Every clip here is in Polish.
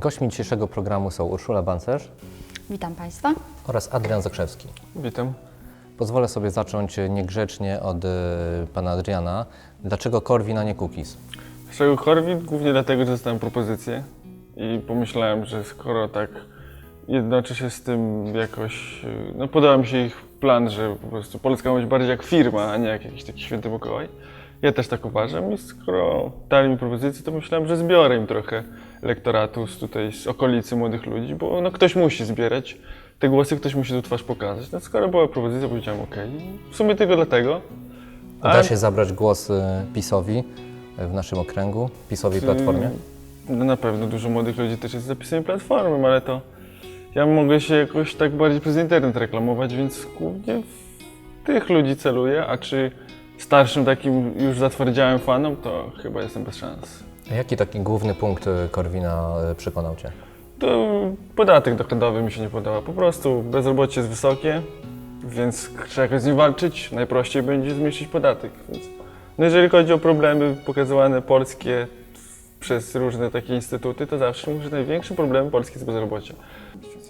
Gośćmi dzisiejszego programu są Urszula Bancerz Witam Państwa. oraz Adrian Zakrzewski. Witam. Pozwolę sobie zacząć niegrzecznie od e, pana Adriana. Dlaczego Korwin, a nie Cookies? Dlaczego Korwin? Głównie dlatego, że dostałem propozycję i pomyślałem, że skoro tak jednoczy się z tym jakoś, yy, no podoba mi się ich plan, że po prostu Polska ma być bardziej jak firma, a nie jak jakiś taki święty Mikołaj. Ja też tak uważam i skoro dali mi propozycję, to myślałem, że zbiorę im trochę lektoratu z tutaj, z okolicy młodych ludzi, bo no ktoś musi zbierać te głosy, ktoś musi tu twarz pokazać. No skoro była propozycja, powiedziałem ok. W sumie tylko dlatego. Da A- się zabrać głos e, PiSowi w naszym okręgu, PiSowi i Platformie? No na pewno dużo młodych ludzi też jest zapisami platformy, ale to ja mogę się jakoś tak bardziej przez internet reklamować, więc głównie w tych ludzi celuję, a czy starszym takim już zatwardziałym fanom, to chyba jestem bez szans. A Jaki taki główny punkt e, Korwina e, przekonał Cię? To podatek dochodowy mi się nie podoba. Po prostu bezrobocie jest wysokie, więc trzeba jakoś z nim walczyć. Najprościej będzie zmniejszyć podatek. Więc, no jeżeli chodzi o problemy pokazywane polskie przez różne takie instytuty, to zawsze mówię, że największym problemem Polski jest bezrobocie.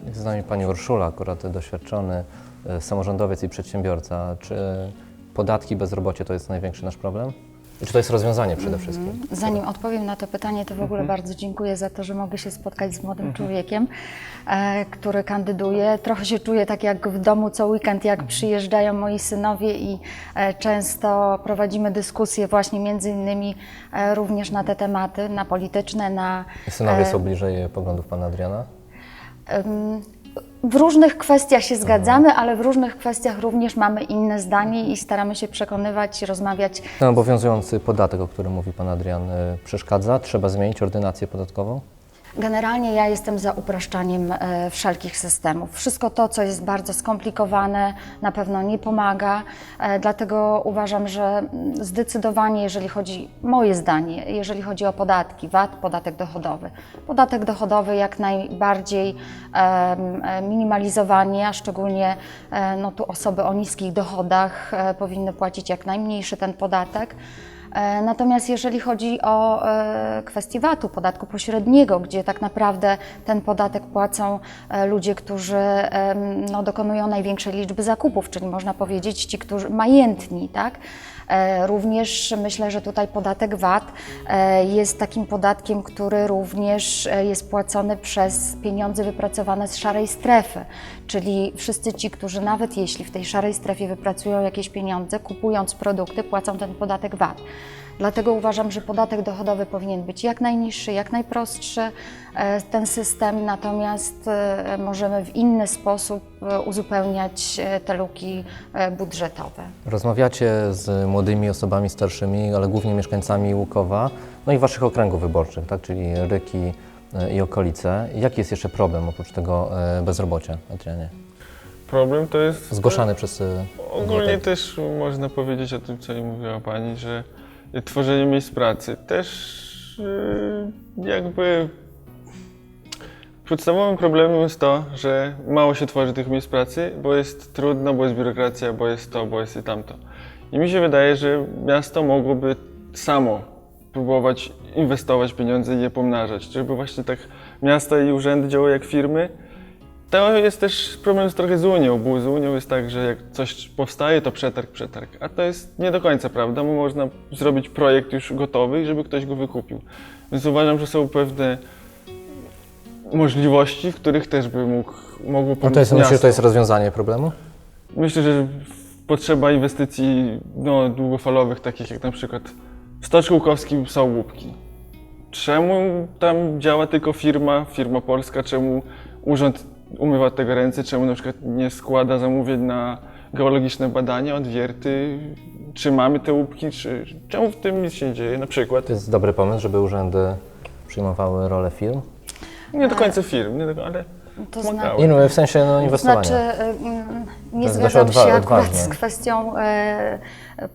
Jest z nami pani Urszula, akurat doświadczony e, samorządowiec i przedsiębiorca. Czy podatki, bezrobocie to jest największy nasz problem? I czy to jest rozwiązanie przede wszystkim? Zanim odpowiem na to pytanie, to w ogóle bardzo dziękuję za to, że mogę się spotkać z młodym człowiekiem, e, który kandyduje. Trochę się czuję tak jak w domu co weekend, jak przyjeżdżają moi synowie i e, często prowadzimy dyskusje właśnie między innymi e, również na te tematy, na polityczne, na Synowie e, są bliżej poglądów pana Adriana? W różnych kwestiach się zgadzamy, ale w różnych kwestiach również mamy inne zdanie i staramy się przekonywać, rozmawiać. Ten obowiązujący podatek, o którym mówi pan Adrian, e, przeszkadza? Trzeba zmienić ordynację podatkową? Generalnie ja jestem za upraszczaniem e, wszelkich systemów. Wszystko to, co jest bardzo skomplikowane, na pewno nie pomaga. E, dlatego uważam, że mm, zdecydowanie, jeżeli chodzi, moje zdanie, jeżeli chodzi o podatki, VAT, podatek dochodowy. Podatek dochodowy jak najbardziej e, minimalizowanie, a szczególnie no, tu osoby o niskich dochodach powinny płacić jak najmniejszy ten podatek. E, Natomiast jeżeli chodzi o e, kwestię VAT-u, podatku pośredniego, gdzie tak naprawdę ten podatek płacą e, ludzie, którzy no, dokonują największej liczby zakupów, czyli można powiedzieć ci, którzy majętni, tak? Również myślę, że tutaj podatek VAT jest takim podatkiem, który również jest płacony przez pieniądze wypracowane z szarej strefy, czyli wszyscy ci, którzy nawet jeśli w tej szarej strefie wypracują jakieś pieniądze, kupując produkty, płacą ten podatek VAT. Dlatego uważam, że podatek dochodowy powinien być jak najniższy, jak najprostszy e, ten system, natomiast e, możemy w inny sposób e, uzupełniać te luki budżetowe. Rozmawiacie z młodymi osobami starszymi, ale głównie mieszkańcami Łukowa, no i waszych okręgów wyborczych, tak? czyli Ryki i okolice. Jaki jest jeszcze problem oprócz tego e, bezrobocia, Adrianie? Problem to jest... Zgłaszany przez... e, Ogólnie obywateli. też można powiedzieć o tym, co mówiła Pani, że tworzenie miejsc pracy też jakby podstawowym problemem jest to, że mało się tworzy tych miejsc pracy, bo jest trudno, bo jest biurokracja, bo jest to, bo jest i tamto. I mi się wydaje, że miasto mogłoby samo próbować inwestować pieniądze i je pomnażać, żeby właśnie tak miasta i urzędy działały jak firmy, to jest też problem z trochę z Unią, bo z Unią jest tak, że jak coś powstaje, to przetarg, przetarg. A to jest nie do końca prawda, bo można zrobić projekt już gotowy żeby ktoś go wykupił. Więc uważam, że są pewne możliwości, w których też by mógł, mogło pomóc No to jest, myślisz, że to jest rozwiązanie problemu? Myślę, że potrzeba inwestycji no, długofalowych, takich jak na przykład w Stoczu Łukowskim są łupki. Czemu tam działa tylko firma, firma polska, czemu urząd umywa tego ręce, czemu na przykład nie składa zamówień na geologiczne badania, odwierty, czy mamy te łupki, czy czemu w tym nic się nie dzieje na przykład. To jest dobry pomysł, żeby urzędy przyjmowały rolę firm. Nie do końca firm, nie do, ale To Pomagały. znaczy, In, w sensie no, inwestowania. Znaczy, y, mm, nie To jest dość zgadzam odwa- się akurat z kwestią e,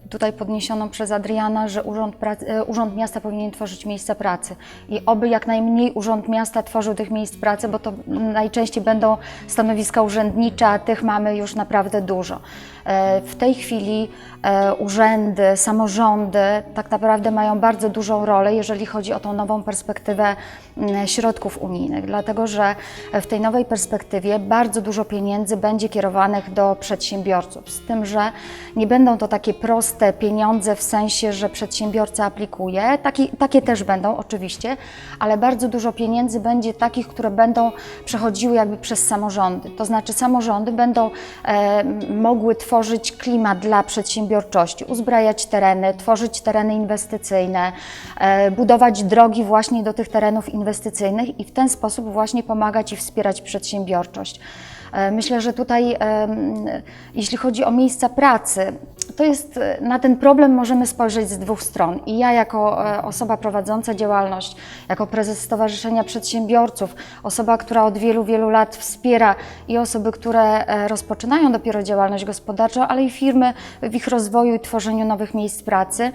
tutaj podniesioną przez Adriana, że Urząd, Pracy, e, Urząd Miasta powinien tworzyć miejsca pracy. I oby jak najmniej Urząd Miasta tworzył tych miejsc pracy, bo to najczęściej będą stanowiska urzędnicze, a tych mamy już naprawdę dużo. E, W tej chwili e, urzędy, samorządy tak naprawdę mają bardzo dużą rolę, jeżeli chodzi o tą nową perspektywę mm, środków unijnych, dlatego że w tej nowej perspektywie bardzo dużo pieniędzy będzie kierowanych do przedsiębiorców, z tym, że nie będą to takie proste pieniądze w sensie, że przedsiębiorca aplikuje, takie, takie też będą oczywiście, ale bardzo dużo pieniędzy będzie takich, które będą przechodziły jakby przez samorządy, to znaczy samorządy będą e, mogły tworzyć klimat dla przedsiębiorczości, uzbrajać tereny, tworzyć tereny inwestycyjne, e, budować drogi właśnie do tych terenów inwestycyjnych i w ten sposób właśnie pomagać i wspierać przedsiębiorczość. E, Myślę, że tutaj, jeśli chodzi o miejsca pracy, to jest e, na ten problem możemy spojrzeć z dwóch stron. I ja, jako e, osoba prowadząca działalność, jako prezes Stowarzyszenia Przedsiębiorców, osoba, która od wielu, wielu lat wspiera i osoby, które e, rozpoczynają dopiero działalność gospodarczą, ale i firmy w ich rozwoju i tworzeniu nowych miejsc pracy.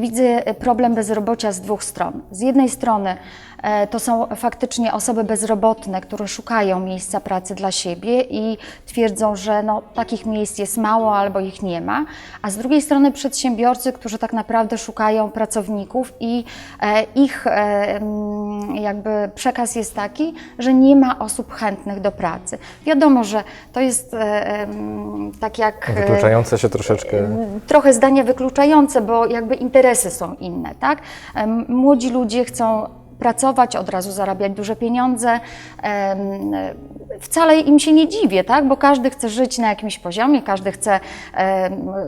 Widzę problem bezrobocia z dwóch stron. Z jednej strony to są faktycznie osoby bezrobotne, które szukają miejsca pracy dla siebie i twierdzą, że no, takich miejsc jest mało albo ich nie ma, a z drugiej strony przedsiębiorcy, którzy tak naprawdę szukają pracowników i e, ich e, jakby przekaz jest taki, że nie ma osób chętnych do pracy. Wiadomo, że to jest e, tak jak Wykluczające się troszeczkę. trochę zdania wykluczające, bo jakby interesy są inne, tak? Młodzi ludzie chcą pracować, od razu zarabiać duże pieniądze. Wcale im się nie dziwię, tak? bo każdy chce żyć na jakimś poziomie, każdy chce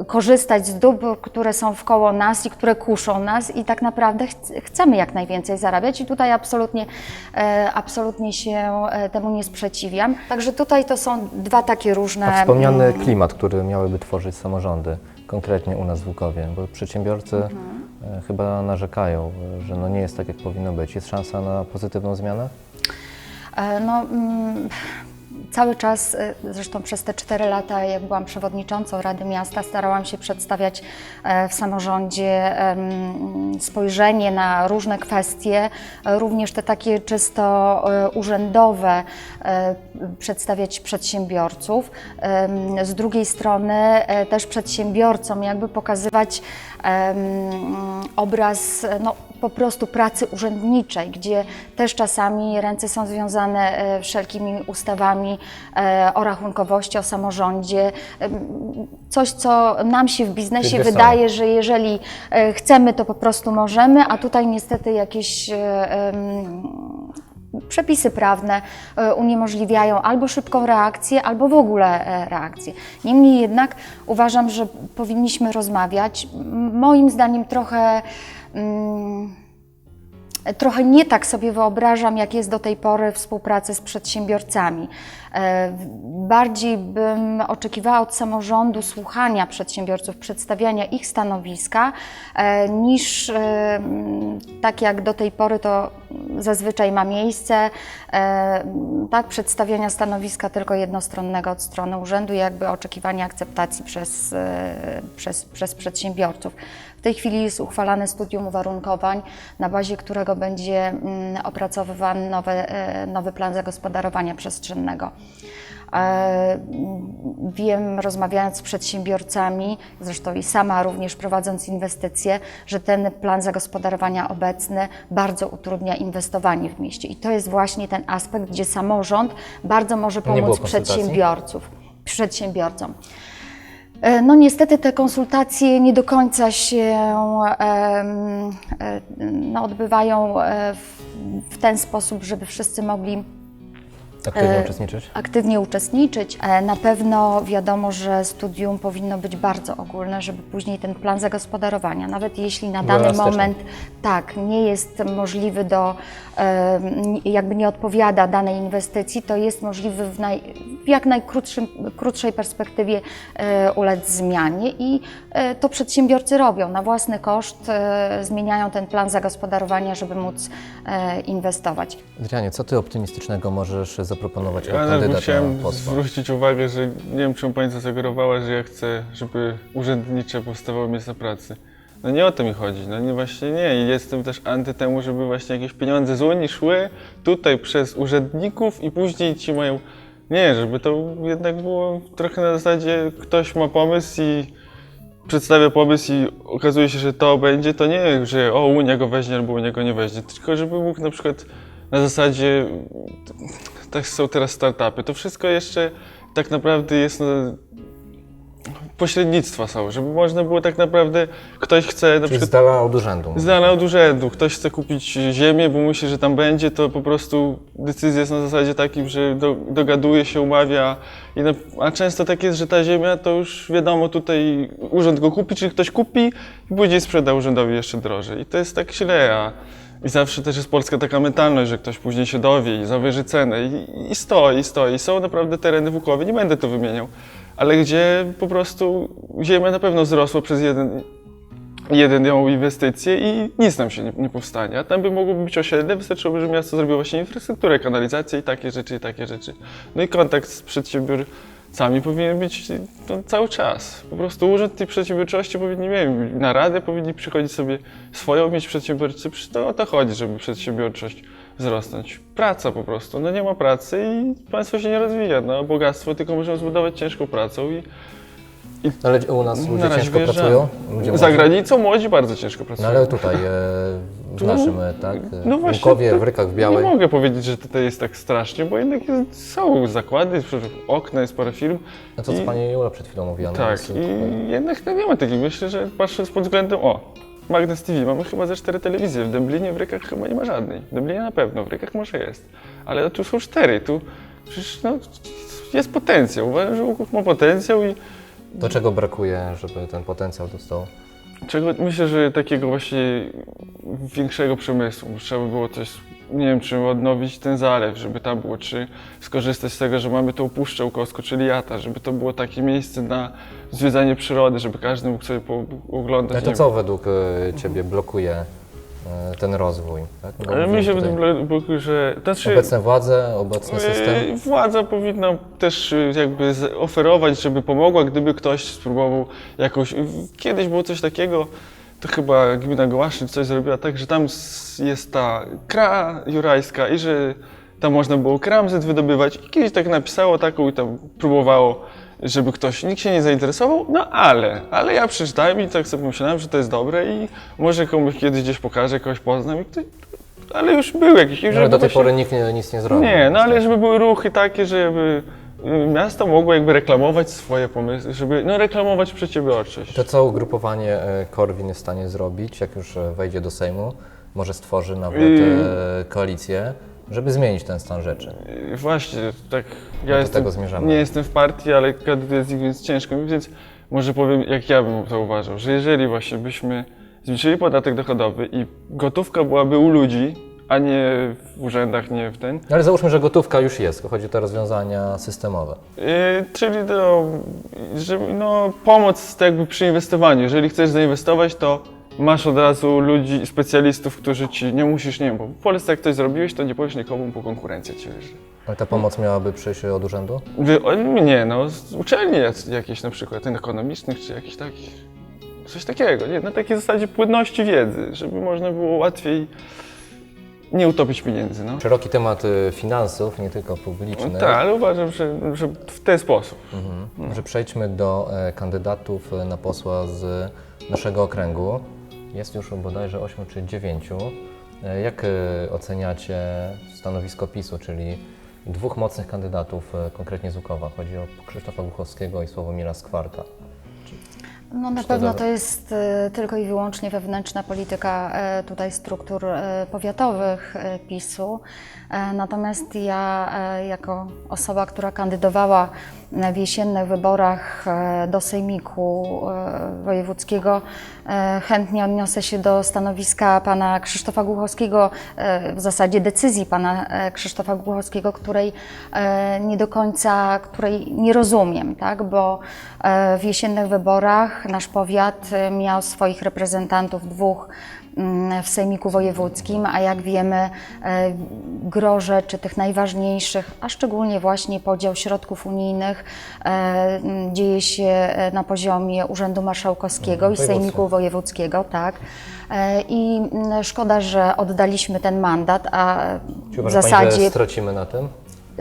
korzystać z dóbr, które są wkoło nas i które kuszą nas i tak naprawdę ch- chcemy jak najwięcej zarabiać i tutaj absolutnie, e, absolutnie się e, temu nie sprzeciwiam. Także tutaj to są dwa takie różne... A wspomniany mm, klimat, który miałyby tworzyć samorządy, konkretnie u nas w Łukowie, bo przedsiębiorcy Mhm. e, chyba narzekają, że no nie jest tak, jak powinno być. Jest szansa na pozytywną zmianę? E, No, mm, cały czas, e, zresztą przez te cztery lata, jak byłam przewodniczącą Rady Miasta, starałam się przedstawiać e, w samorządzie spojrzenie na różne kwestie, również te takie czysto e, urzędowe, e, przedstawiać przedsiębiorców. Z drugiej strony też przedsiębiorcom jakby pokazywać obraz no, po prostu pracy urzędniczej, gdzie też czasami ręce są związane e, wszelkimi ustawami e, o rachunkowości, o samorządzie. Em, Coś, co nam się w biznesie dwie wydaje, że jeżeli e, chcemy, to po prostu możemy, a tutaj niestety jakieś e, przepisy prawne e, uniemożliwiają albo szybką reakcję, albo w ogóle e, reakcję. Niemniej jednak uważam, że powinniśmy rozmawiać. Moim zdaniem trochę. Mm, Trochę nie tak sobie wyobrażam, jak jest do tej pory współpracy z przedsiębiorcami. E, Bardziej bym oczekiwała od samorządu słuchania przedsiębiorców, przedstawiania ich stanowiska, e, niż e, tak jak do tej pory to zazwyczaj ma miejsce, tak, przedstawiania stanowiska tylko jednostronnego od strony urzędu, jakby oczekiwania akceptacji przez, przez, przez przedsiębiorców. W tej chwili jest uchwalane studium uwarunkowań, na bazie którego będzie opracowywany nowy, nowy plan zagospodarowania przestrzennego. E, Wiem, rozmawiając z przedsiębiorcami, zresztą i sama również prowadząc inwestycje, że ten plan zagospodarowania obecny bardzo utrudnia inwestowanie w mieście. I to jest właśnie ten aspekt, gdzie samorząd bardzo może pomóc przedsiębiorców, przedsiębiorcom. E, No niestety te konsultacje nie do końca się e, no, odbywają w ten sposób, żeby wszyscy mogli Aktywnie E, uczestniczyć? aktywnie uczestniczyć. E, Na pewno wiadomo, że studium powinno być bardzo ogólne, żeby później ten plan zagospodarowania, nawet jeśli na dany moment tak nie jest możliwy do, e, jakby nie odpowiada danej inwestycji, to jest możliwy w, naj, w jak najkrótszym, krótszej perspektywie ulec zmianie i to przedsiębiorcy robią na własny koszt, zmieniają ten plan zagospodarowania, żeby móc inwestować. Adrianie, co ty optymistycznego możesz zaproponować jako kandydat chciałem na posła? zwrócić uwagę, że nie wiem, czemu pani zasugerowała, że ja chcę, żeby urzędnicze powstawały miejsca pracy. No nie o to mi chodzi, no nie właśnie nie. I jestem też anty temu, żeby właśnie jakieś pieniądze z Unii szły tutaj przez urzędników i później ci mają... Nie, żeby to jednak było trochę na zasadzie ktoś ma pomysł i przedstawia pomysł i okazuje się, że to będzie, to nie, że o Unia go weźmie albo Unia go nie weźmie, tylko żeby mógł na przykład na zasadzie, tak są teraz startupy, to wszystko jeszcze tak naprawdę jest no, pośrednictwa są, żeby można było tak naprawdę, ktoś chce na Czyli przykład z dala od urzędu. z dala od urzędu, ktoś chce kupić ziemię, bo myśli, że tam będzie, to po prostu decyzja jest na zasadzie takim, że do, dogaduje się, umawia. Na, a często tak jest, że ta ziemia to już wiadomo, tutaj urząd go kupi, czyli ktoś kupi i później sprzeda urzędowi jeszcze drożej. I to jest tak źle, a i zawsze też jest polska taka mentalność, że ktoś później się dowie i zawyży cenę i, i stoi, stoi. Są naprawdę tereny w Łukowie, nie będę to wymieniał, ale gdzie po prostu ziemia na pewno wzrosła przez jeden, ją inwestycję i nic nam się nie, nie powstanie. A tam by mogło być osiedle, wystarczyłoby, że miasto zrobiło właśnie infrastrukturę, kanalizację i takie rzeczy, i takie rzeczy. No i kontakt z przedsiębiorcami powinien być no, cały czas. Po prostu urząd tej przedsiębiorczości powinni, nie wiem, na radę powinni przychodzić sobie swoją, mieć przedsiębiorcy. To o to chodzi, żeby przedsiębiorczość wzrosnąć. Praca po prostu. No nie ma pracy i państwo się nie rozwija. No bogactwo tylko możemy zbudować ciężką pracą i Ale u nas ludzie ciężko wyjeżdżamy. pracują? Ludzie Za młodzi? granicą młodzi bardzo ciężko No pracują. ale tutaj, e, w Tu- naszym, e, tak, no w właśnie, Łukowie, w Rykach, w Białej. Nie mogę powiedzieć, że tutaj jest tak strasznie, bo jednak jest, są zakłady, okna, jest parę firm. No to co I- pani Jula przed chwilą mówiła. no Tak, jest, i jednak no nie ma takiej. Myślę, że patrząc pod względem, o, Magnes TV, mamy chyba ze cztery telewizje, w Dęblinie, w Rykach chyba nie ma żadnej. W Dęblinie na pewno, w Rykach może jest. Ale tu są cztery, tu przecież no, jest potencjał. Uważam, że Łuków ma potencjał i Do czego brakuje, żeby ten potencjał dostał? Czego, myślę, że takiego właśnie większego przemysłu. Trzeba by było coś, nie wiem, czy odnowić ten zalew, żeby tam było, czy skorzystać z tego, że mamy tą puszczę Łukowską, czyli Jata, żeby to było takie miejsce na zwiedzanie przyrody, żeby każdy mógł sobie po- oglądać. Ale nie to wiem. co według e, Ciebie blokuje ten rozwój? Tak? No, Ale mi się wydaje, że... Znaczy, Obecne władze, obecny system. Yy, Władza powinna też y, jakby oferować, żeby pomogła, gdyby ktoś spróbował jakoś. Kiedyś było coś takiego, to chyba gmina Gołaszyn coś zrobiła tak, że tam jest ta kra jurajska i że tam można było kramzet wydobywać. I kiedyś tak napisało taką i tam próbowało, żeby ktoś, nikt się nie zainteresował, no ale, ale ja przeczytałem i tak sobie pomyślałem, że to jest dobre i może komuś kiedyś gdzieś pokażę, kogoś poznam i ktoś, ale już był jakiś. i No, ale żeby do tej właśnie- pory nikt nie, nic nie zrobił. nie, no ale żeby były ruchy takie, żeby y, miasto mogło jakby reklamować swoje pomysły, żeby no, reklamować przedsiębiorczość. To co ugrupowanie e, Korwin jest w stanie zrobić, jak już e, wejdzie do Sejmu, może stworzy nawet Yy. e, koalicję, żeby zmienić ten stan rzeczy. Y, Właśnie, tak ja do jestem, tego zmierzamy. nie jestem w partii, ale kandyduję z nich, więc ciężko mi, więc może powiem, jak ja bym to uważał, że jeżeli właśnie byśmy zmniejszyli podatek dochodowy i gotówka byłaby u ludzi, a nie w urzędach, nie w ten, No, ale załóżmy, że gotówka już jest, tylko chodzi o te rozwiązania systemowe. Yy, czyli no, żeby, no, pomoc tak jakby przy inwestowaniu. Jeżeli chcesz zainwestować, to masz od razu ludzi, specjalistów, którzy ci nie musisz, nie wiem, bo w Polsce jak coś zrobiłeś, to nie powiesz nikomu, bo konkurencja ci wyżej. Ale ta pomoc miałaby przyjść od urzędu? Nie, no, z uczelni jac- jakieś na przykład ekonomicznych, czy jakichś takich, coś takiego, nie, na takiej zasadzie płynności wiedzy, żeby można było łatwiej nie utopić pieniędzy, no. Szeroki temat e, finansów, nie tylko publicznych. Tak, ale uważam, że, że w ten sposób. Mhm. Może przejdźmy do e, kandydatów e, na posła z naszego okręgu. Jest już bodajże 8 czy 9. E, Jak e, oceniacie stanowisko PiSu, czyli dwóch mocnych kandydatów, e, konkretnie z Łukowa? Chodzi o Krzysztofa Głuchowskiego i Sławomira Skwarka. No na pewno to jest e, tylko i wyłącznie wewnętrzna polityka e, tutaj struktur e, powiatowych PiSu. Natomiast ja jako osoba, która kandydowała w jesiennych wyborach do Sejmiku Wojewódzkiego, chętnie odniosę się do stanowiska pana Krzysztofa Głuchowskiego, w zasadzie decyzji pana Krzysztofa Głuchowskiego, której nie do końca, której nie rozumiem, tak? bo w jesiennych wyborach nasz powiat y, miał swoich reprezentantów dwóch mm, w Sejmiku Wojewódzkim, a jak wiemy, e, gro rzeczy tych najważniejszych, a szczególnie właśnie podział środków unijnych, e, m, dzieje się e, na poziomie Urzędu Marszałkowskiego i Województwa. Sejmiku Wojewódzkiego, tak. E, I mm, szkoda, że oddaliśmy ten mandat, a Czy w Pani, zasadzie że stracimy na tym?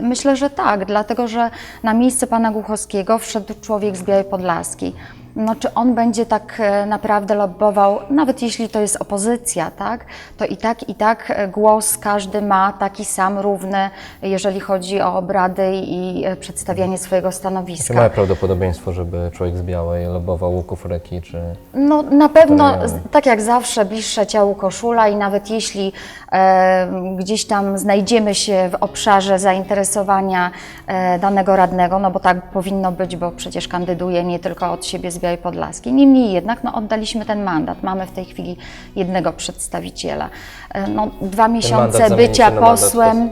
Myślę, że tak, dlatego że na miejsce pana Głuchowskiego wszedł człowiek z Białej Podlaskiej. No, czy on będzie tak e, naprawdę lobbował, nawet jeśli to jest opozycja, tak, to i tak, i tak e, głos każdy ma taki sam, równy, jeżeli chodzi o obrady i e, przedstawianie swojego Czy stanowiska. małe prawdopodobieństwo, żeby człowiek z Białej lobował łuków reki, czy... No na pewno, tak jak zawsze, bliższe ciału koszula i nawet jeśli e, gdzieś tam znajdziemy się w obszarze zainteresowania e, danego radnego, no bo tak powinno być, bo przecież kandyduje nie tylko od siebie z Białej Podlaskiej. Niemniej jednak no, oddaliśmy ten mandat. Mamy w tej chwili jednego przedstawiciela. E, no, dwa miesiące bycia posłem.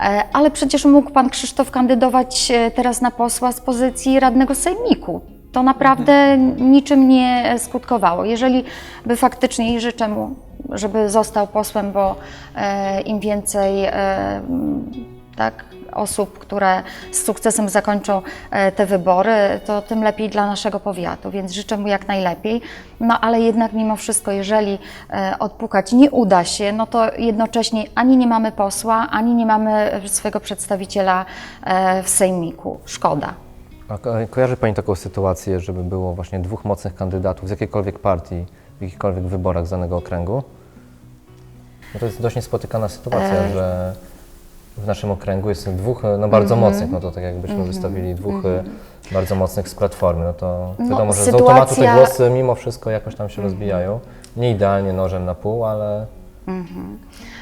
E, Ale przecież mógł pan Krzysztof kandydować e, teraz na posła z pozycji radnego sejmiku. To naprawdę niczym nie skutkowało. Jeżeli by faktycznie i życzę mu, żeby został posłem, bo im więcej tak, osób, które z sukcesem zakończą e, te wybory, to tym lepiej dla naszego powiatu, więc życzę mu jak najlepiej. No ale jednak mimo wszystko, jeżeli e, odpukać nie uda się, no to jednocześnie ani nie mamy posła, ani nie mamy swojego przedstawiciela e, w sejmiku. Szkoda. A ko- kojarzy Pani taką sytuację, żeby było właśnie dwóch mocnych kandydatów z jakiejkolwiek partii w jakichkolwiek wyborach z danego okręgu? No to jest dość niespotykana sytuacja, E. że w naszym okręgu. Jest dwóch no, bardzo Mhm. mocnych, no to tak jakbyśmy wystawili dwóch e, bardzo mocnych z Platformy, no to No, wiadomo, że z sytuacja- automatu te głosy mimo wszystko jakoś tam się rozbijają. Nie idealnie nożem na pół, ale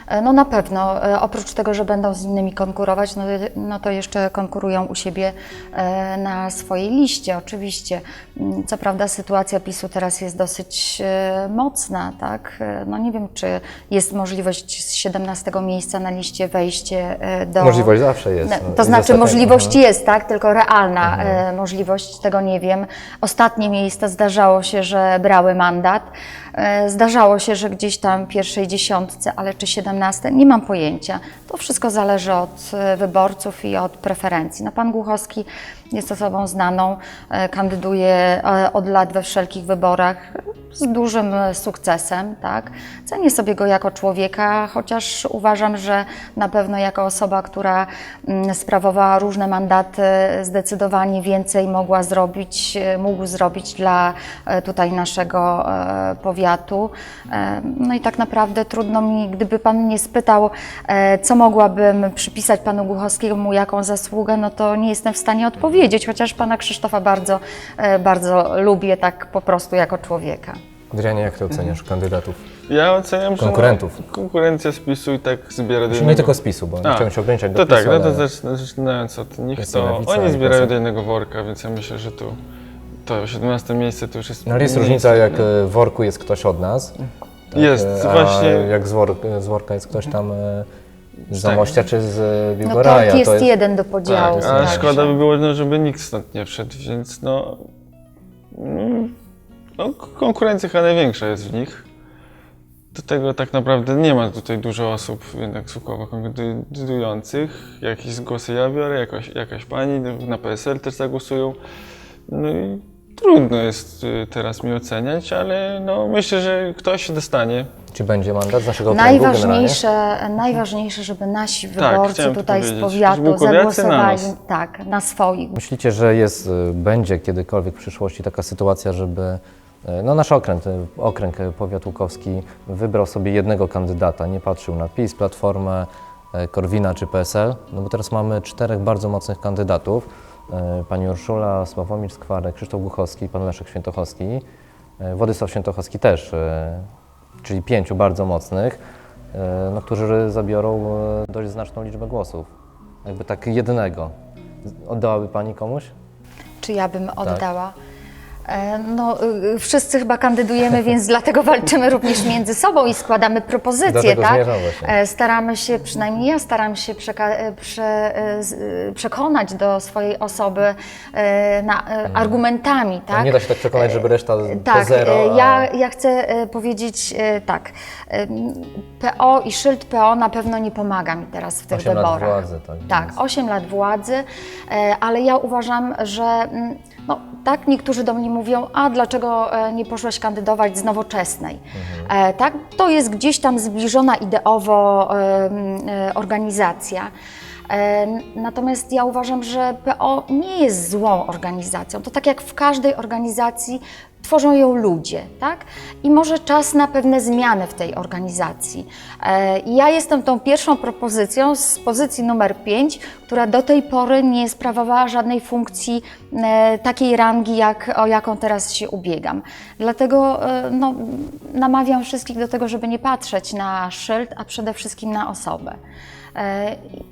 E, No na pewno, e, oprócz tego, że będą z innymi konkurować, no, no to jeszcze konkurują u siebie e, na swojej liście, oczywiście. Mm, Co prawda sytuacja PiSu teraz jest dosyć mocna, tak? No nie wiem, czy jest możliwość z 17 miejsca na liście wejście do... możliwość zawsze jest. No, To znaczy możliwość Mhm. jest, tak? Tylko realna e, możliwość, tego nie wiem. Ostatnie miejsca zdarzało się, że brały mandat. E, zdarzało się, że gdzieś tam pierwszej dziesiątce, ale czy siedemnaste, nie mam pojęcia. To wszystko zależy od e, wyborców i od preferencji. No, pan Głuchowski jest osobą znaną, e, kandyduje e, od lat we wszelkich wyborach z dużym e, sukcesem, tak? Cenię sobie go jako człowieka, chociaż uważam, że na pewno jako osoba, która mm, sprawowała różne mandaty, zdecydowanie więcej mogła zrobić, mógł zrobić dla tutaj naszego powiatu. No i tak naprawdę trudno mi, gdyby Pan mnie spytał, co mogłabym przypisać Panu Głuchowskiemu, jaką zasługę, no to nie jestem w stanie odpowiedzieć, chociaż Pana Krzysztofa bardzo, e, bardzo lubię tak po prostu jako człowieka. Adrianie, jak Ty oceniasz kandydatów? Ja oceniam, że Konkurentów. No, konkurencja z PiSu i tak zbiera do Nie jednego... tylko z PiSu, bo nie A, chciałem się ograniczać To do tak, PiSu, no to ale- zaczynając od nich, Jest to lewica oni zbierają do jednego worka, więc ja myślę, że tu to 17 miejsce to już jest... No ale jest różnica, jak istotne. e, w worku jest ktoś od nas. tak, Jest, e, a właśnie. jak z, wor, z worka jest ktoś tam e, z Zamościa czy z e, No Biłgoraja. to jest, jeden do podziału. Tak, a tak. szkoda by było, no, żeby nikt stąd nie wszedł, więc no... mm, No, konkurencja chyba największa jest w nich. Do tego tak naprawdę nie ma tutaj dużo osób jednak słuchowo kandydujących. Jakieś głosy ja biorę, jakaś, jakaś pani, na PSL też zagłosują. No i trudno jest y, teraz mi oceniać, ale no myślę, że ktoś się dostanie. Czy będzie mandat z naszego okręgu generalnie? Najważniejsze, najważniejsze, żeby nasi wyborcy chciałem to tutaj z powiedzieć. powiatu Żeby łukowiacy na zagłosowali nas. tak, na swoich. Myślicie, że jest, y, będzie kiedykolwiek w przyszłości taka sytuacja, żeby y, no, nasz okręg, y, okręg y, powiat łukowski wybrał sobie jednego kandydata, nie patrzył na PiS, Platformę, y, Korwina czy PSL? No bo teraz mamy czterech bardzo mocnych kandydatów. Y, Pani Urszula, Sławomir Skwarek, Krzysztof Głuchowski, pan Leszek Świętochowski, y, Władysław Świętochowski też, y, czyli pięciu bardzo mocnych, no, którzy zabiorą dość znaczną liczbę głosów. Jakby tak jednego. Oddałaby Pani komuś? Czy ja bym oddała? E, No, y, wszyscy chyba kandydujemy, więc dlatego walczymy również między sobą i składamy propozycje, tak? E, Staramy się, przynajmniej ja staram się e, prze, e, e, przekonać do swojej osoby e, na, e, argumentami, tak? Nie da się tak przekonać, żeby reszta Tak, zero. e, a- ja, ja chcę e, powiedzieć e, tak. e, PO i szyld PO na pewno nie pomaga mi teraz w tych Osiem lat wyborach. władzy, tak, Tak, więc- 8 lat władzy, e, ale ja uważam, że mm, no, tak niektórzy do mnie mówią, a dlaczego e, nie poszłaś kandydować z nowoczesnej? Mhm. E, Tak, to jest gdzieś tam zbliżona ideowo e, organizacja. Natomiast ja uważam, że PO nie jest złą organizacją. To tak jak w każdej organizacji tworzą ją ludzie, tak? I może czas na pewne zmiany w tej organizacji. E, Ja jestem tą pierwszą propozycją z pozycji numer 5, która do tej pory nie sprawowała żadnej funkcji e, takiej rangi, jak, o jaką teraz się ubiegam. Dlatego e, no, namawiam wszystkich do tego, żeby nie patrzeć na szyld, a przede wszystkim na osobę.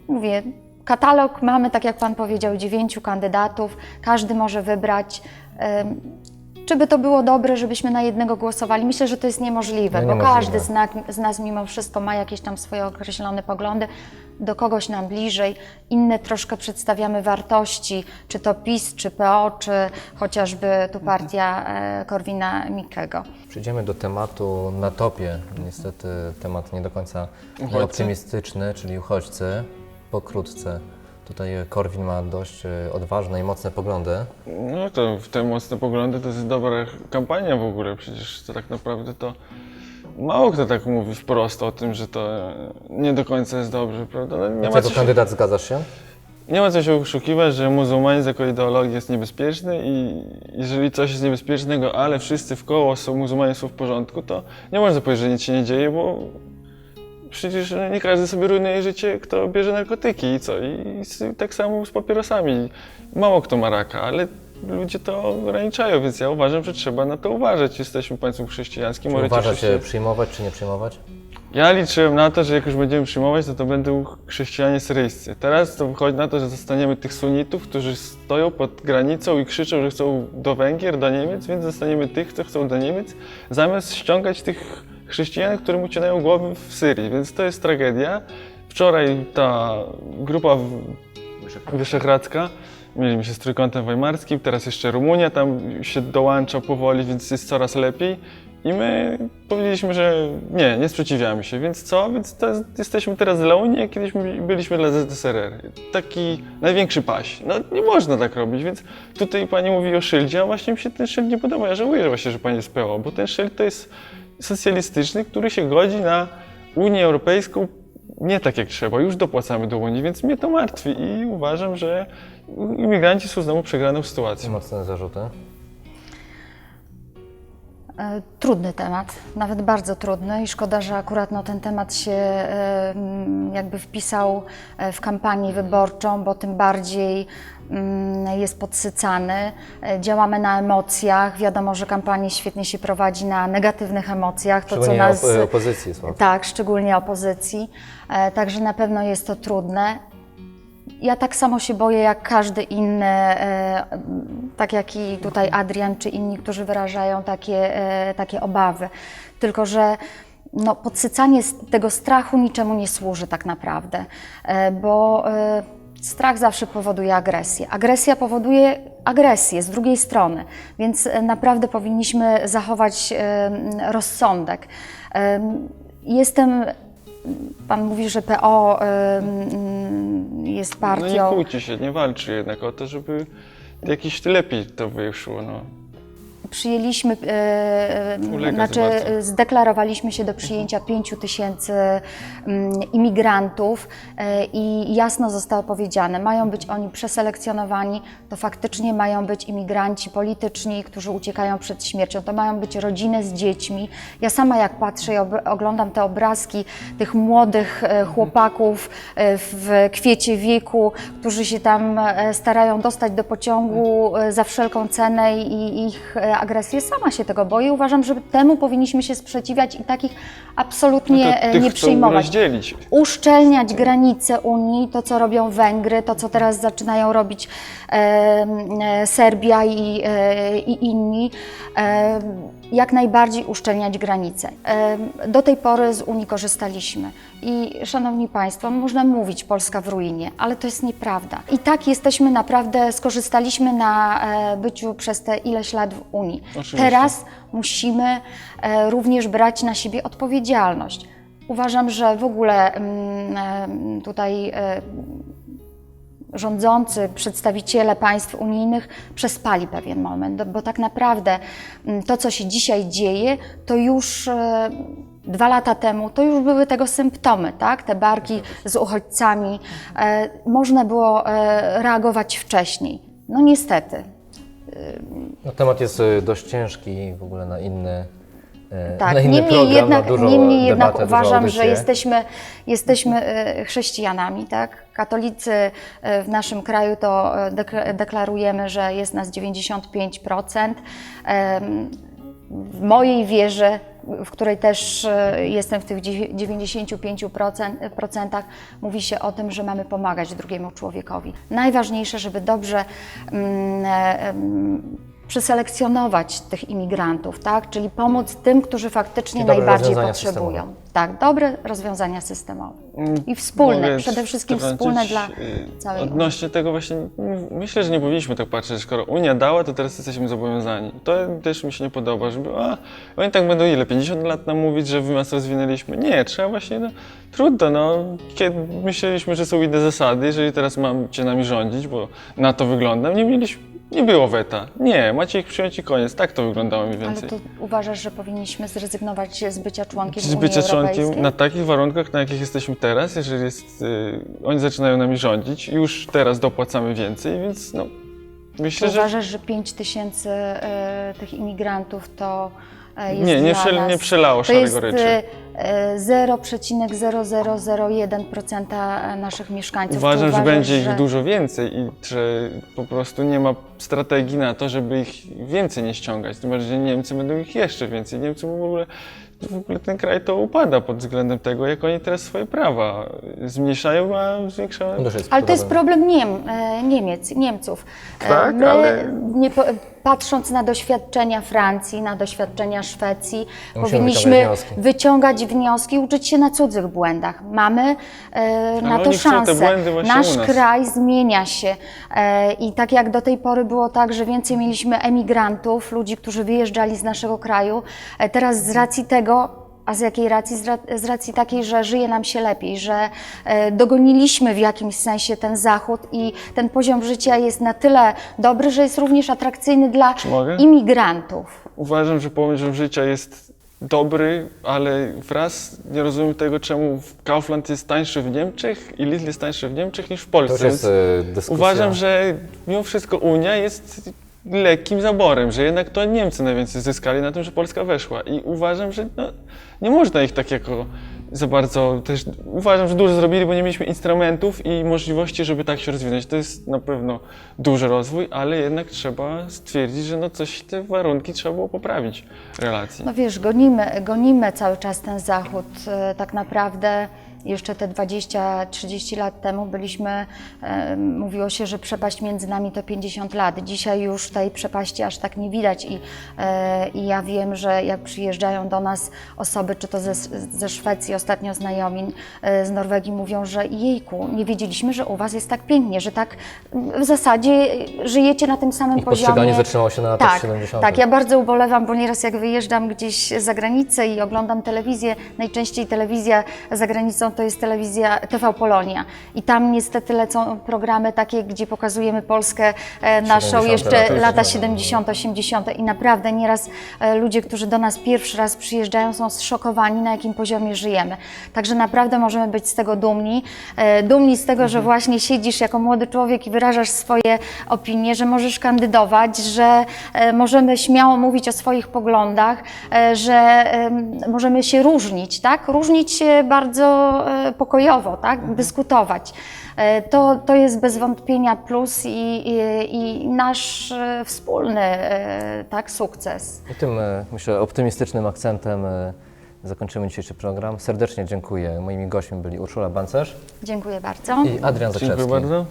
Mówię, katalog mamy, tak jak Pan powiedział, dziewięciu kandydatów, każdy może wybrać. Czy by to było dobre, żebyśmy na jednego głosowali? Myślę, że to jest niemożliwe, No bo niemożliwe. każdy z, na, z nas mimo wszystko ma jakieś tam swoje określone poglądy, do kogoś nam bliżej, inne troszkę przedstawiamy wartości, czy to PiS, czy PO, czy chociażby tu partia e, Korwina Mikkego. Przejdziemy do tematu na topie. Niestety temat nie do końca Uchodźcy? optymistyczny, czyli uchodźcy. Pokrótce. Tutaj Korwin ma dość e, odważne i mocne poglądy. No to w te mocne poglądy to jest dobra kampania w ogóle, przecież to tak naprawdę to mało kto tak mówi wprost o tym, że to nie do końca jest dobrze, prawda? No, nie, ma Jako co się, kandydat zgadzasz się? nie ma co się oszukiwać, że muzułmanizm jako ideologia jest niebezpieczny i jeżeli coś jest niebezpiecznego, ale wszyscy w koło są muzułmanie są w porządku, to nie można powiedzieć, że nic się nie dzieje, bo przecież nie każdy sobie rujnuje życie, kto bierze narkotyki i co? I tak samo z papierosami. Mało kto ma raka, ale ludzie to ograniczają, więc ja uważam, że trzeba na to uważać. Jesteśmy państwem chrześcijańskim, Czy uważacie chrześcijan- przyjmować, czy nie przyjmować? ja liczyłem na to, że jak już będziemy przyjmować, to to będą chrześcijanie syryjscy. Teraz to wychodzi na to, że zostaniemy tych sunitów, którzy stoją pod granicą i krzyczą, że chcą do Węgier, do Niemiec, więc zostaniemy tych, co chcą do Niemiec, zamiast ściągać tych chrześcijan, którym ucinają głowy w Syrii. Więc to jest tragedia. Wczoraj ta grupa wyszehradzka, mieliśmy się z Trójkątem Weimarskim, teraz jeszcze Rumunia tam się dołącza powoli, więc jest coraz lepiej. I my powiedzieliśmy, że nie, nie sprzeciwiamy się, więc co? Więc jesteśmy teraz dla Unii, a kiedyś my byliśmy dla ZSRR. Taki największy paś. No nie można tak robić, więc tutaj pani mówi o szyldzie, a właśnie mi się ten szyld nie podoba. Ja żałuję właśnie, że pani jest PO, bo ten szyld to jest socjalistyczny, który się godzi na Unię Europejską nie tak jak trzeba. Już dopłacamy do Unii, więc mnie to martwi i uważam, że imigranci są znowu przegraną sytuacją. Mocne zarzuty. E, Trudny temat, nawet bardzo trudny i szkoda, że akurat no, ten temat się e, jakby wpisał e, w kampanię wyborczą, bo tym bardziej mm, jest podsycany. Działamy na emocjach. Wiadomo, że kampanię świetnie się prowadzi na negatywnych emocjach. To, co Szczególnie nas, op- opozycji tak, szczególnie opozycji. Także na pewno jest to trudne. Ja tak samo się boję jak każdy inny, e, tak jak i tutaj Adrian czy inni, którzy wyrażają takie, e, takie obawy. Tylko, że no, podsycanie tego strachu niczemu nie służy tak naprawdę, e, bo e, strach zawsze powoduje agresję. Agresja powoduje agresję z drugiej strony, więc e, naprawdę powinniśmy zachować e, rozsądek. E, Jestem Pan mówi, że PO ym, jest No partią. nie kłóci się, nie walczy jednak o to, żeby jakiś lepiej to wyszło. No. Przyjęliśmy, e, Ulega znaczy e, zdeklarowaliśmy się do przyjęcia 5 tysięcy mm, imigrantów e, i jasno zostało powiedziane, mają być oni przeselekcjonowani, to faktycznie mają być imigranci polityczni, którzy uciekają przed śmiercią, to mają być rodziny z dziećmi. Ja sama jak patrzę i oglądam te obrazki tych młodych e, chłopaków e, w kwiecie wieku, którzy się tam e, starają dostać do pociągu e, za wszelką cenę i ich e, agresję, sama się tego boi. Uważam, że temu powinniśmy się sprzeciwiać i takich absolutnie No e, tych nie przyjmować. Uszczelniać granice Unii, to co robią Węgry, to co teraz zaczynają robić e, Serbia i, e, i inni. E, jak najbardziej uszczelniać granice. E, Do tej pory z Unii korzystaliśmy i szanowni Państwo, można mówić Polska w ruinie, ale to jest nieprawda. I tak jesteśmy naprawdę, skorzystaliśmy na e, byciu przez te ileś lat w Unii. Oczywiście. Teraz musimy e, również brać na siebie odpowiedzialność. Uważam, że w ogóle mm, em, tutaj e, rządzący, przedstawiciele państw unijnych przespali pewien moment, bo tak naprawdę mm, to, co się dzisiaj dzieje, to już e, dwa lata temu, to już były tego symptomy, tak? Te barki z uchodźcami. E, Można było e, reagować wcześniej. No niestety, No, temat jest dość ciężki w ogóle na inny, y, Tak, na inny niemniej program, jednak, na niemniej jednak debatę, uważam, że jesteśmy, jesteśmy e, chrześcijanami, tak? Katolicy e, w naszym kraju to e, dekla- deklarujemy, że jest nas 95%. Em, W mojej wierze, w której też e, jestem w tych dzie- 95%, procentach, mówi się o tym, że mamy pomagać drugiemu człowiekowi. Najważniejsze, żeby dobrze mm, e, przeselekcjonować tych imigrantów, tak? czyli pomóc tym, którzy faktycznie Czyli dobre najbardziej rozwiązania potrzebują. systemowe. Tak, dobre rozwiązania systemowe. I wspólne, Mogę przede wszystkim wtrącić, wspólne dla y, całej Unii. Odnośnie tego właśnie, m- myślę, że nie powinniśmy tak patrzeć, skoro Unia dała, to teraz jesteśmy zobowiązani. To też mi się nie podoba, żeby a, oni tak będą ile, 50 lat nam mówić, że wy nas rozwinęliśmy. Nie, trzeba właśnie, no, trudno, no, kiedy myśleliśmy, że są inne zasady, jeżeli teraz macie nami rządzić, bo na to wygląda, nie mieliśmy, nie było weta. Nie, macie ich przyjąć i koniec. Tak to wyglądało mniej Ale więcej. to uważasz, że powinniśmy zrezygnować z bycia członkiem Z Unii bycia Europejskiej? członkiem na takich warunkach, na jakich jesteśmy teraz, jeżeli jest, y, oni zaczynają nami rządzić, już teraz dopłacamy więcej, więc no, myślę, że uważasz, że 5 tysięcy e, tych imigrantów to jest nie, nie, nas... nie przelało To jest szarego ryczy. e, e, 0,0001% naszych mieszkańców. Uważam, że uważasz, będzie że- ich dużo więcej i że po prostu nie ma strategii na to, żeby ich więcej nie ściągać. Tym bardziej, że Niemcy będą ich jeszcze więcej. Niemcy w ogóle, w ogóle ten kraj to upada pod względem tego, jak oni teraz swoje prawa zmniejszają, a zwiększają. Jest Ale to jest problem. Niem, e, Niemiec, Niemców. E, Tak, My, ale- nie, po- patrząc na doświadczenia Francji, na doświadczenia Szwecji, Musimy powinniśmy wyciągać wnioski. wyciągać wnioski, uczyć się na cudzych błędach. Mamy e, na Ale to oni chcą te szansę. błędy właśnie Nasz u nas. kraj zmienia się e, i tak jak do tej pory było tak, że więcej mieliśmy emigrantów, ludzi, którzy wyjeżdżali z naszego kraju, e, teraz z racji tego a z jakiej racji? Z, ra z racji takiej, że żyje nam się lepiej, że e, dogoniliśmy w jakimś sensie ten zachód i ten poziom życia jest na tyle dobry, że jest również atrakcyjny dla mogę? imigrantów. Uważam, że poziom życia jest dobry, ale wraz nie rozumiem tego, czemu Kaufland jest tańszy w Niemczech i Lidl jest tańszy w Niemczech niż w To Polsce. już jest Więc y, dyskusja. Uważam, że mimo wszystko Unia jest lekkim zaborem, że jednak to Niemcy najwięcej zyskali na tym, że Polska weszła. I uważam, że no, nie można ich tak jako za bardzo też. Uważam, że dużo zrobili, bo nie mieliśmy instrumentów i możliwości, żeby tak się rozwinąć. To jest na pewno duży rozwój, ale jednak trzeba stwierdzić, że no coś te warunki trzeba było poprawić relacji. No wiesz, gonimy, gonimy cały czas ten zachód. E, Tak naprawdę jeszcze te 20-30 lat temu byliśmy, e, mówiło się, że przepaść między nami to 50 lat. Dzisiaj już tej przepaści aż tak nie widać i, e, i ja wiem, że jak przyjeżdżają do nas osoby, czy to ze, ze Szwecji, ostatnio znajomi e, z Norwegii mówią, że jejku, nie wiedzieliśmy, że u Was jest tak pięknie, że tak w zasadzie żyjecie na tym samym Ich poziomie. postrzeganie zatrzymało się na latach tak, 70. Tak, ja bardzo ubolewam, bo nieraz jak wyjeżdżam gdzieś za granicę i oglądam telewizję, najczęściej telewizja za granicą to jest telewizja TV Polonia. I tam niestety lecą programy takie, gdzie pokazujemy Polskę e, naszą 70 jeszcze lata, lata 80. 70, 80 i naprawdę nieraz e, ludzie, którzy do nas pierwszy raz przyjeżdżają są zszokowani na jakim poziomie żyjemy. Także naprawdę możemy być z tego dumni. E, Dumni z tego, że właśnie siedzisz jako młody człowiek i wyrażasz swoje opinie, że możesz kandydować, że e, możemy śmiało mówić o swoich poglądach, e, że em, możemy się różnić, tak? Różnić się bardzo e, pokojowo, tak, dyskutować. E, To, to jest bez wątpienia plus i, i, i nasz e, wspólny e, tak, sukces. I tym, e, myślę, optymistycznym akcentem e, zakończymy dzisiejszy program. Serdecznie dziękuję. Moimi gośćmi byli Urszula Bancerz Dziękuję bardzo. i Adrian Zaczewski. Dziękuję bardzo.